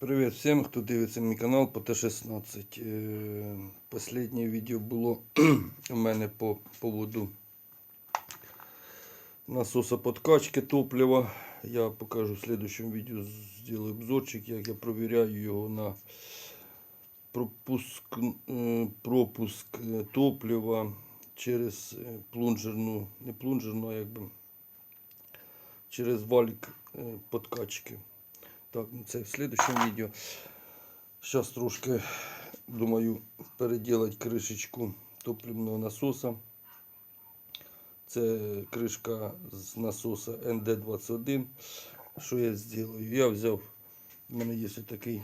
Привіт всім, хто дивиться мій канал по Т-16. Е, Последнє відео було у мене по поводу насоса подкачки топлива. Я покажу в следующем відео, зроблю обзорчик, як я провіряю його на пропуск, е, пропуск е, топлива через плунжерну, не плунжерну, а якби через валік подкачки. Так, це в следующем відео. Зараз трошки думаю переділати кришечку топливного насоса. Це кришка з насоса НД-21. Що я зроблю? Я взяв, у мене є такий,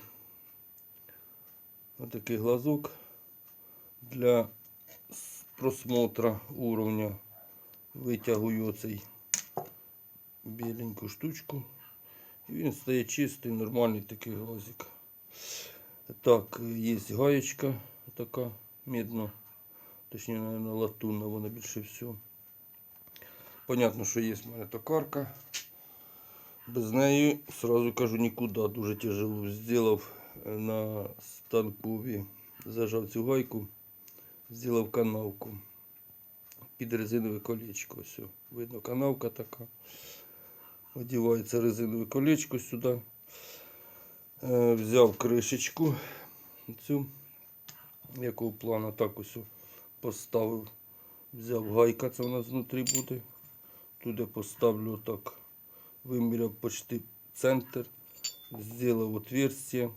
отакий глазок для просмотра уровня. Витягую оцей біленьку штучку. І він стає чистий, нормальний такий глазик. Так, є гаєчка така медна, точніше, наверное, латунна, вона більше всього. Понятно, що є в мене токарка. Без неї, сразу кажу, нікуди, дуже тяжело. Зробив на станкові, зажав цю гайку, зробив канавку під резинове колечко. Все. Видно, канавка така. Одівається резинове колечко сюди. Е, взяв кришечку цю, якого плану так ось поставив. Взяв гайка, це у нас внутрі буде. Туди поставлю отак. Виміряв почти центр. Зробив отверстие.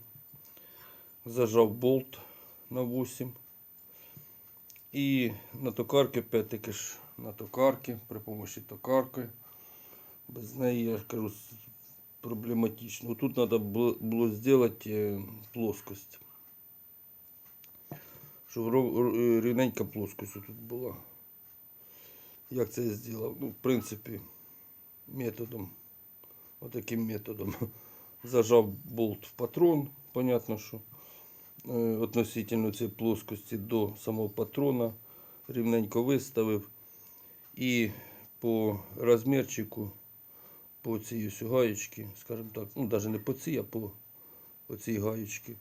Зажав болт на 8. І на токарки, опять-таки ж на токарки, при помощі токарки. Без неї, я ж кажу, с- проблематично. Тут треба було, було зробити е, плоскость. Щоб ров- р- е, рівненька плоскость тут була. Як це я зробив? Ну, в принципі, методом. Отаким методом. Зажав болт в патрон, понятно, що е, относительно цієї плоскості до самого патрона рівненько виставив. І по розмірчику по цій ось гаєчці, скажімо так, ну навіть не по цій, а по, по цій гаєчці,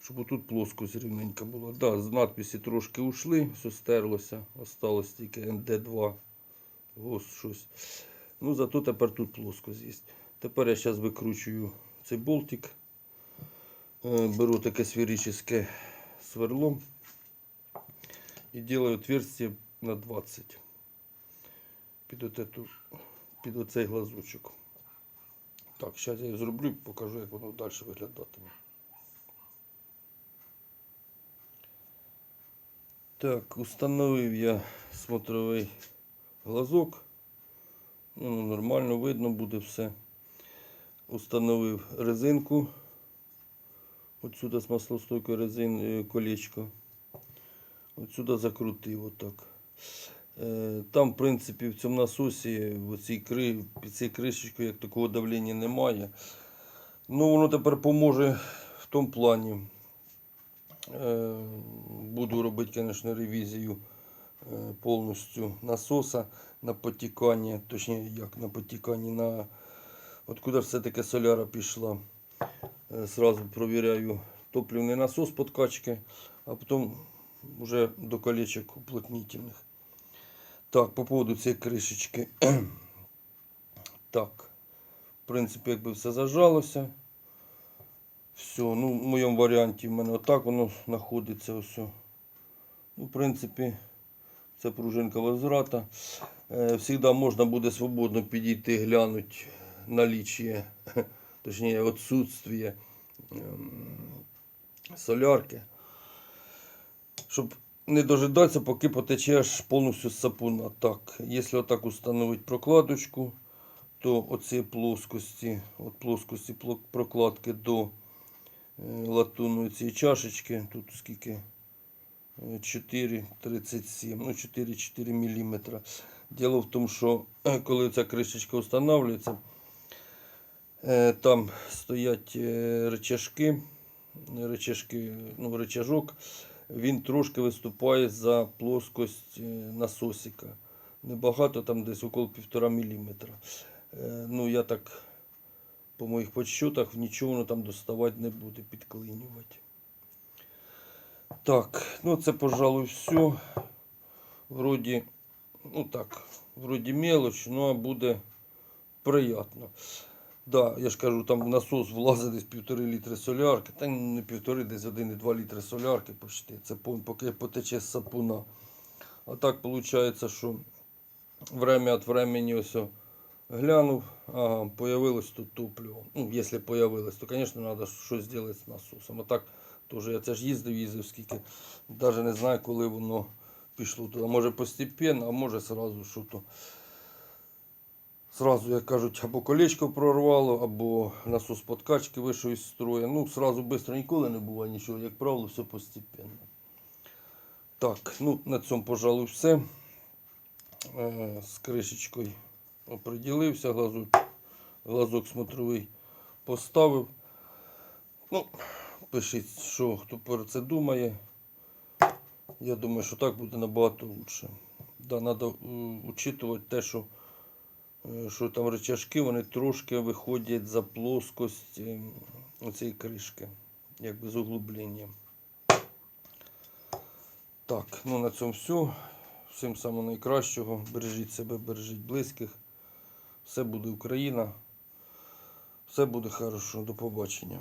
щоб отут плоскость рівненька була. Да, з надписі трошки ушли, все стерлося, осталось тільки НД2, ось щось. Ну, зато тепер тут плоскость є. Тепер я зараз викручую цей болтик, Е, беру таке сферичне сверло і делаю отверстие на 20 під, эту, під оцей глазочок. Так, зараз я зроблю, і покажу, як воно далі виглядатиме. Так, установив я смотровий глазок. Ну, нормально видно буде все. Установив резинку. Отсюда з маслостойкою резин е, колечко. Отсюда закрутив отак. Е, Там, в принципі, в цьому насосі, в цій кри, під цією кришечкою, як такого давлення немає. Ну, воно тепер поможе в тому плані. Е, Буду робити, звісно, ревізію е, повністю насоса на потікання, точніше, як на потікання, на откуда ж все-таки соляра пішла. Сразу провіряю топливний насос подкачки, а потім вже до колечок уплотнительних. Так, по поводу цієї кришечки. так, в принципі, якби все зажалося. Все, ну, в моєму варіанті в мене отак воно знаходиться. Ось. Ну, в принципі, це пружинка возврата. Е, Всегда можна буде свободно підійти, глянути наличие, точніше, відсутствие ем, солярки. Щоб не дожидатися, поки потече аж повністю з сапуна. Так, якщо отак установити прокладочку, то оці плоскості, от плоскості пло- прокладки до е, латунної цієї чашечки, тут скільки? Е, 4,37, ну 4,4 мм. Діло в тому, що е, коли ця кришечка встановлюється, е, там стоять е, рычажки, рычажки, ну, рычажок, він трошки виступає за плоскость е, насосика. Небагато, там десь около 1,5 мм. Ну, я так по моїх подсчетах нічого воно там доставати не буде, підклинювати. Так, ну це, пожалуй, все. Вроді, ну так, вроді мелоч, ну а буде приємно. Да, я ж кажу, там в насос влазить десь півтори літри солярки, та не півтори, десь 1,2 літри солярки почти. Це поки потече з сапуна. А так виходить, що время від времени ось глянув, ага, появилось тут топливо. Ну, якщо появилось, то, звісно, треба щось зробити з насосом. А так, теж я це ж їздив, їздив скільки. Навіть не знаю, коли воно пішло туди. Може постепенно, а може сразу що то. Сразу, як кажуть, або колечко прорвало, або насос подкачки вийшов із строю. Ну, сразу швидко ніколи не буває нічого, як правило, все постепенно. Так, ну на цьому, пожалуй, все. Е, З кришечкою оприділився, глазок, глазок смотровий поставив. Ну, пишіть, що хто про це думає. Я думаю, що так буде набагато краще. Да, треба учитувати те, що, що там рычажки, вони трошки виходять за плоскость цієї кришки, якби з углублення. Так, ну на цьому все. Всім самого найкращого. Бережіть себе, бережіть близьких. Все буде Україна. Все буде хорошо. До побачення.